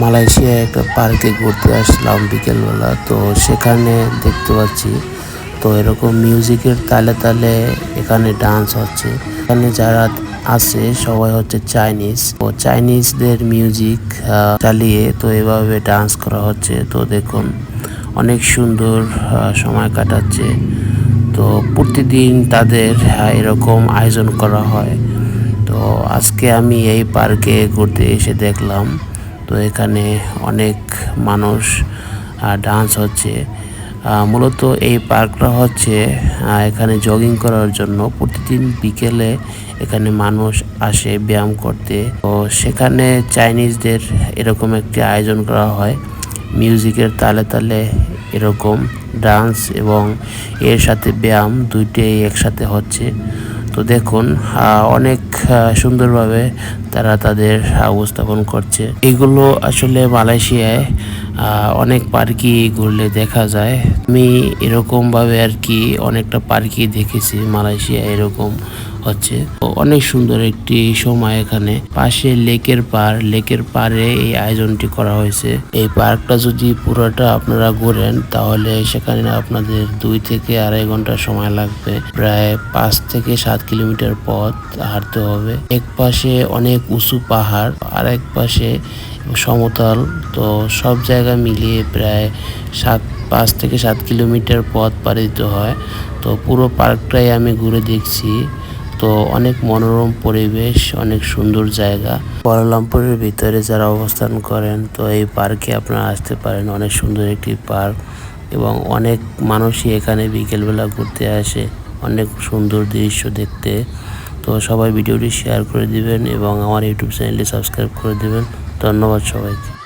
মালয়েশিয়ায় একটা পার্কে ঘুরতে আসলাম বিকেলবেলা। তো সেখানে দেখতে পাচ্ছি, তো এরকম মিউজিকের তালে তালে এখানে ডান্স হচ্ছে। এখানে যারা আছে, সবাই হচ্ছে চাইনিজ তো চাইনিজদের মিউজিক চালিয়ে তো এভাবে ডান্স করা হচ্ছে। তো দেখুন, অনেক সুন্দর সময় কাটাচ্ছে। তো প্রতিদিন তাদের এরকম আয়োজন করা হয়। তো আজকে আমি এই পার্কে ঘুরতে এসে দেখলাম। তো এখানে অনেক মানুষ ডান্স হচ্ছে। মূলত এই পার্কটা হচ্ছে এখানে জগিং করার জন্য প্রতিদিন বিকেলে এখানে মানুষ আসে ব্যায়াম করতে। তো সেখানে চাইনিজদের এরকম একটি আয়োজন করা হয়। মিউজিকের তালে তালে এরকম ডান্স এবং এর সাথে ব্যায়াম দুইটাই একসাথে হচ্ছে। তো দেখুন অনেক সুন্দরভাবে তারা তাদের উপস্থাপন করছে। এগুলো আসলে মালয়েশিয়ায় অনেক পার্কই ঘুরলে দেখা যায়। আমি এরকম ভাবে আর কি অনেকটা পার্কই দেখেছি, মালয়েশিয়া এরকম হচ্ছে। অনেক সুন্দর একটি সময় এখানে। পাশে লেকের পার, লেকের পারে এই আয়োজনটি করা হয়েছে। এই পার্কটা যদি পুরোটা আপনারা ঘোরেন, তাহলে সেখানে আপনাদের দুই থেকে আড়াই ঘণ্টা সময় লাগবে। প্রায় পাঁচ থেকে সাত কিলোমিটার পথ হাঁটতে হবে। এক পাশে অনেক উঁচু পাহাড় আর এক পাশে সমতল, তো সব জায়গা মিলিয়ে প্রায় সাত, পাঁচ থেকে সাত কিলোমিটার পথ পাড়ি দিতে হয়। তো পুরো পার্কটাই আমি ঘুরে দেখছি। তো অনেক মনোরম পরিবেশ, অনেক সুন্দর জায়গা। কুয়ালালামপুরের ভিতরে যারা অবস্থান করেন, তো এই পার্কে আপনারা আসতে পারেন। অনেক সুন্দর একটি পার্ক এবং অনেক মানুষই এখানে বিকেলবেলা ঘুরতে আসে। অনেক সুন্দর দৃশ্য দেখতে। তো সবাই ভিডিওটি শেয়ার করে দিবেন এবং আমার ইউটিউব চ্যানেলটি সাবস্ক্রাইব করে দিবেন। ধন্যবাদ সবাইকে।